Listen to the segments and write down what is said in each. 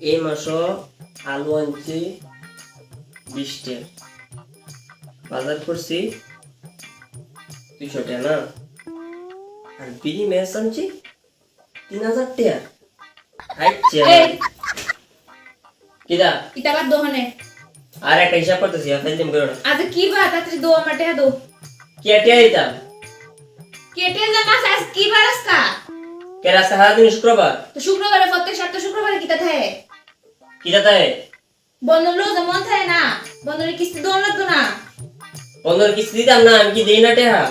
এই মাসও আলু আনছি বিশটে। বাজার করছি দুইশো টাকা না। আর বিড়ি ম্যাচ আনছি তিন হাজার টাকা আচ্ছা কিদা? ইটা বাদ দোহানে আর একটা হিসাব করতেছি আর ফেলদিম করো না আজ কি বা তাড়াতাড়ি দো আমার টেহা দো কে টিয়া দিতাম কেটে যা মাস আজ কি বার আজকা কে রাস্তা হারা দিন শুক্রবার তো শুক্রবারে প্রত্যেক সপ্তাহ শুক্রবারে কিতা থাকে কিটা তাই? বন্ধন লো মন থাকে না। বন্ধনের কিস্তি দোন লাগতো না। পনেরো কিস্তি দিতাম না আমি কি দেই না টেহা?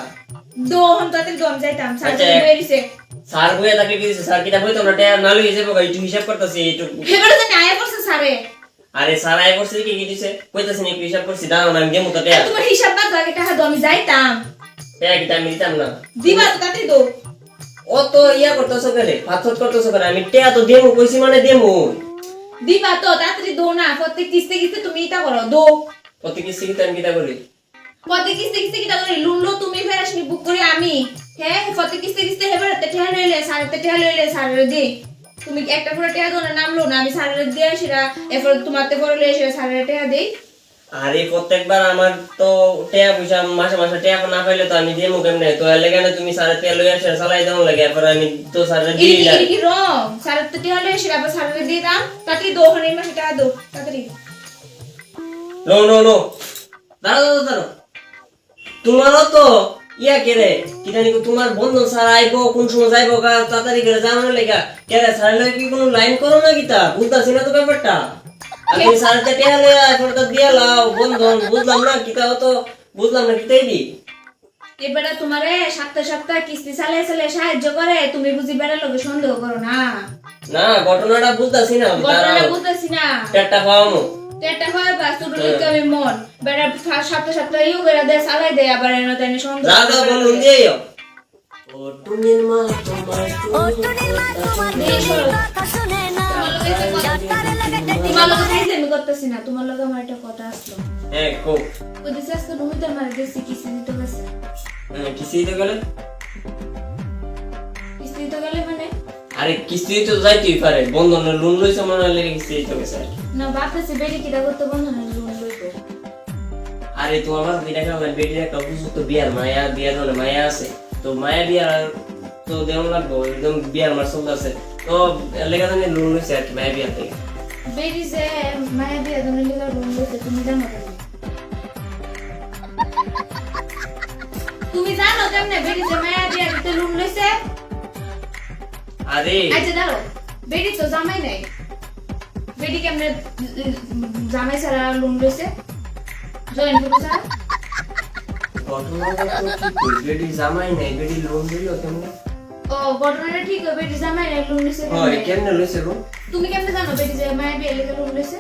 দো হন তাড়াতাড়ি দোম যাইতাম আচ্ছা, সাড়ে এক- স্যার বইয়া তাকে কি দিছে? স্যার কিটা বই তোমরা টেহা নালু হিসেবে একটু হিসাব করতেছি একটু এবারে তো ন্যায় করছে সারে আরে স্যার আই করছে কি কি দিছে? কইতাছি না হিসাব করছি দাঁড়াও না আমি দেবো তো টেহা। তোমার হিসাব বাদ আগে টাকা দো আমি যাইতাম। টেহা কিটা আমি দিতাম না। দিবা তো তাড়াতাড়ি দো অত ইয়া করতেছো কেন পাথর করতেছো কেন আমি টেহা তো দেবো কইছি মানে দেবো দিবা তো তাড়াতাড়ি দো না প্রত্যেক কিস্তি কিস্তি তুমি এটা করো দো। প্রত্যেক কিস্তি কিস্তি আমি কিটা করি? প্রত্যেক কিস্তি কিস্তি কিটা করি লুন লো তুমি ফের আসনি বুক করি আমি। হ্যাঁ প্রত্যেক কিস্তি কিস্তি হেবার তে ঠেয়া লইলে সাড়ে তে ঠেয়া লইলে সাড়ে দি। তুমি একটা করে টেহা দো না নামলো না আমি সাড়ে দিয়ে সেটা এরপর তোমার তে পরে লইলে সেটা সাড়ে টেহা দেই। আরে প্রত্যেকবার আমার তো টেয়া পয়সা মাসে মাসে টেয়া না পাইলে তো আমি দেবো কেমনে? তো এর লেগে তুমি সাড়ে তেল লইয়া আসে চালাই দেবো লাগে এরপর আমি তো এদিকে দিয়ে যাই এদিকে রং। সাড়ে তে টেহা লইলে সেটা আবার সাড়ে দিয়ে দাম। তাড়াতাড়ি দো ওখানে মাসে টাকা দো তাড়াতাড়ি। No no no. দাঁড়াও দাঁড়াও দাঁড়াও। তোমারও তো ইয়া কে রে কি জানি তোমার বন্ধু স্যার আইবো কোন সময় যাইবো গা তাড়াতাড়ি করে জানানো লেগা। কে রে স্যার কি কোনো লাইন করো না কিতা বুঝতাছি না তো ব্যাপারটা? আর তুমি স্যার তে টেয়া এখন তো দিয়া লাও বন্ধন বুঝলাম না কি কিতা তো বুঝলাম না কিতাই দি। এবারে তোমারে সপ্তাহ সপ্তাহ কিস্তি চালিয়ে চালিয়ে সাহায্য করে তুমি বুঝি বেড়ার লোকে সন্দেহ করো না? না ঘটনাটা বুঝতাছি না ঘটনা দাঁড়াও। বুঝতেছি না। পাওয়ামো তো এটা হয় বা ছোট লোককে আমি মন। বেড়া সপ্তাহ সপ্তাহ ইউ করে দেয় চালাই দেয় আবার এনে তাই সন্দেহ দাও দাও বলুন দিয়েও ও টুনির মা তোমার দিয়ে সরো। তোমার লগে খাইতে আমি করতেছি না তোমার লগে আমার একটা কথা আসলো। হ্যাঁ কো। ওই আজকে নমিত আমার দেশি কিস্তি দিতে গেছে? হ্যাঁ, কিস্তি দিতে গেলে? কিস্তি দিতে গেলে মানে? আরে কিস্তি তো যাইতেই পারে বন্ধনের লোন লইছে মনে হলে কিস্তি দিতে গেছে না ভাবতেছি বেরি কিটা করতে বন্ধ লোন লইবো। আরে তো আমার বিটা কামার বেটির একটা উপযুক্ত বিয়ার মায়া বিয়ার হলে মায়া আছে। তো মায়া বিয়ার তো দেওয়ান লাগবো একদম বিয়ার মার চলতে আছে তো লেখা জানি লোন লইছে আর কি মায়া বিয়ার থেকে। বেরি যে মায়া দিয়ে তুমি লিগা লোন লইতে তুমি জানো তুমি জানো কেমনে? বেরি যে মায়া দিয়ে দিতে লোন লইছে। আরে। আচ্ছা দাঁড়ো বেরি তো জামাই নাই। বেরি কেমনে জামাই ছাড়া লোন লইছে? জয়েন করতে ছাড়া ঘটনাটা তো কি? বেটি জামাই নাই বেটি লোন দিল কেমনে? ঘটনাটা ঠিক হবে বেটি জামাই নাই লইছে হয় কেমনে? কেমনে লইছে লোন তুমি কেমনে জানো বেটি যে মায়া বিয়ে লইছে?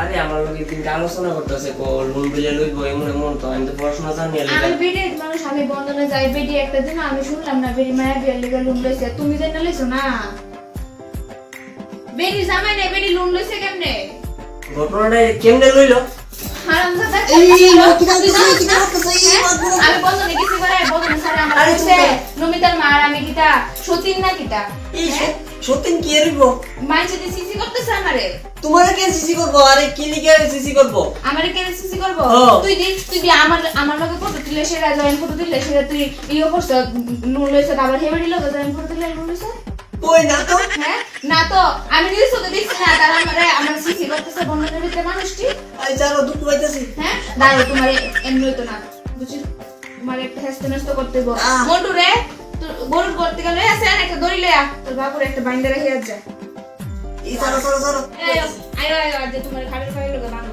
আরে আমার লোক দিনকে আলোচনা করতেছে কো লোন বিলে লইবো এমন এমন তো আমি তো পড়াশোনা জানি আমি বেটি মানুষ আমি বন্ধনে যাই বেটি একটা দিন আমি শুনলাম না বেটি মায়া বিয়ে লেগে লোন লইছে? তুমি জানা লইছো না? বেটি জামাই নাই বেটি লোন লইছে কেমনে? ঘটনাটা কেমনে লইলো? সতীন না কিটা? এই সত্যি কি এরিব মাইছে দিয়ে সিসি করতেছে আমারে। তোমার কে সিসি করব? আরে কি লিখে সিসি করব? আমারে কে সিসি করব? হ্যাঁ। তুই দি তুই দি আমার আমার লগে ফটো তুলে সেরা জয়েন ফটো দিলে সেরা তুই ইয়ে করছ নুন লইছ আবার হেবাড়ি লগে জয়েন ফটো দিলে নুন লইছ? কই না তো? হ্যাঁ? না তো আমি নিজে চোখে দেখছি না তার আমারে আমার সিসি করতেছে বন্ধনের ভিতরে মানুষটি। আই জানো দুঃখ পাইতাছি হ্যাঁ? দাঁড়ো তোমার এমনি হইতো না। বুঝছিস তোমার একটা হেস্ত করতে হইব। আহ। রে তোর গরুর করতে গেলে আছে আর একটা দড়ি লয়া তোর বাপুর একটা বাইন্দা রেখে যায় এই আয়ো আয়ো আয়ো আজ তোমার খাবার খাবার লোক বাঁধো